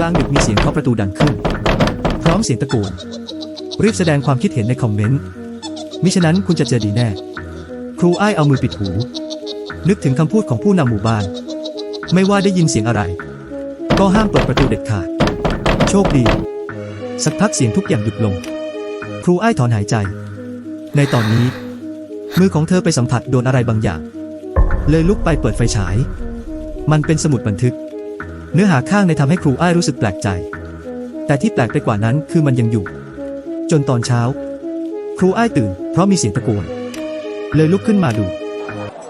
กลางดึกมีเสียงเคาะประตูดังขึ้น พร้อมเสียงตะโกนรีบแสดงความคิดเห็นในคอมเมนต์มิฉะนั้นคุณจะเจอดีแน่ ครูอ้ายเอามือปิดหู นึกถึงคำพูดของผู้นำหมู่บ้าน ไม่ว่าได้ยินเสียงอะไร ก็ห้ามเปิดประตูเด็ดขาด โชคดี สักพักเสียงทุกอย่างหยุดลง ครูอ้ายถอนหายใจ ในตอนนี้ มือของเธอไปสัมผัสโดนอะไรบางอย่าง เลยลุกไปเปิดไฟฉาย มันเป็นสมุดบันทึก เนื้อหาข้างในทำให้ครูอ้ายรู้สึกแปลกใจ แต่ที่แปลกไปกว่านั้นคือมันยังอยู่ จนตอนเช้า ครูอ้ายตื่น เพราะมีเสียงตะโกน เลยลุกขึ้นมาดู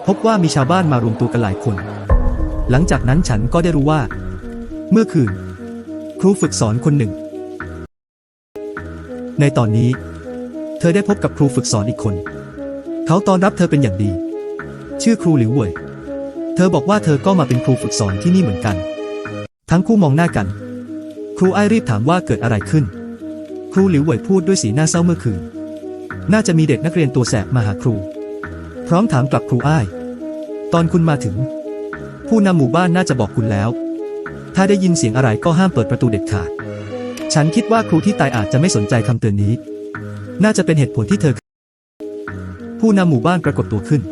พบว่ามีชาวบ้านมารวมตัวกันหลายคน หลังจากนั้นฉันก็ได้รู้ว่า เมื่อคืน ครูฝึกสอนคนหนึ่ง ในตอนนี้ เธอได้พบกับครูฝึกสอนอีกคน เขาตอนรับเธอเป็นอย่างดี ชื่อครูหลิวเว่ยเธอบอกว่าเธอก็มาเป็นครูฝึกสอนที่นี่เหมือนกัน ทั้งคู่มองหน้ากัน ครูไอ้รีบถามว่าเกิดอะไรขึ้น ครูหลิวเว่ยพูดด้วยสีหน้าเศร้าเมื่อคืน น่าจะมีเด็กนักเรียนตัวแสบมาหาครู พร้อมถามกลับครูไอ้ตอนคุณมาถึง ผู้นำหมู่บ้านน่าจะบอกคุณแล้ว ถ้าได้ยินเสียงอะไรก็ห้ามเปิดประตูเด็ดขาด ฉันคิดว่าครูที่ตายอาจจะไม่สนใจคำเตือนนี้ น่าจะเป็นเหตุผลที่เธอ ผู้นำหมู่บ้านปรากฏตัวขึ้น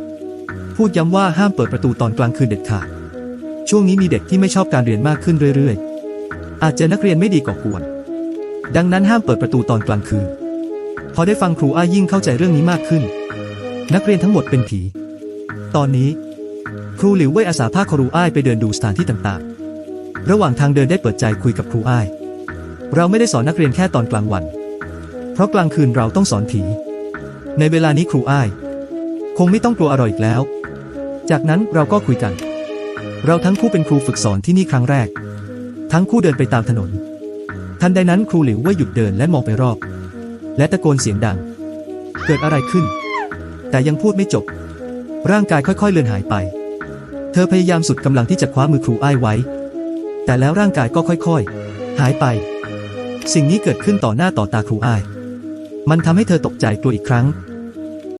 พูดย้ำว่าห้ามเปิดประตูตอนกลางคืนเด็ดขาด ช่วงนี้มีเด็กที่ไม่ชอบการเรียนมากขึ้นเรื่อยๆ อาจจะนักเรียนไม่ดีก่อกวนดังนั้นห้ามเปิดประตูตอนกลางคืน พอได้ฟังครูอ้ายยิ่งเข้าใจเรื่องนี้มากขึ้น นักเรียนทั้งหมดเป็นผี ตอนนี้ ครูหลิวเว่ยอาสาพาครูอ้ายไปเดินดูสถานที่ต่างๆ ระหว่างทางเดินได้เปิดใจคุยกับครูอ้าย เราไม่ได้สอนนักเรียนแค่ตอนกลางวัน เพราะกลางคืนเราต้องสอนผี ในเวลานี้ครูอ้าย คงไม่ต้องกลัวอะไรอีกแล้ว จากนั้นเราก็คุยกัน เราทั้งคู่เป็นครูฝึกสอนที่นี่ครั้งแรก ทั้งคู่เดินไปตามถนน ทันใดนั้นครูหลิวว่ยหยุดเดินและมองไปรอบ และตะโกนเสียงดัง เกิดอะไรขึ้น แต่ยังพูดไม่จบ ร่างกายค่อยๆเลือนหายไป เธอพยายามสุดกำลังที่จะคว้ามือครูอ้ายไว้ แต่แล้วร่างกายก็ค่อยๆ หายไป สิ่งนี้เกิดขึ้นต่อหน้าต่อตาครูอ้าย มันทำให้เธอตกใจกลัวอีกครั้ง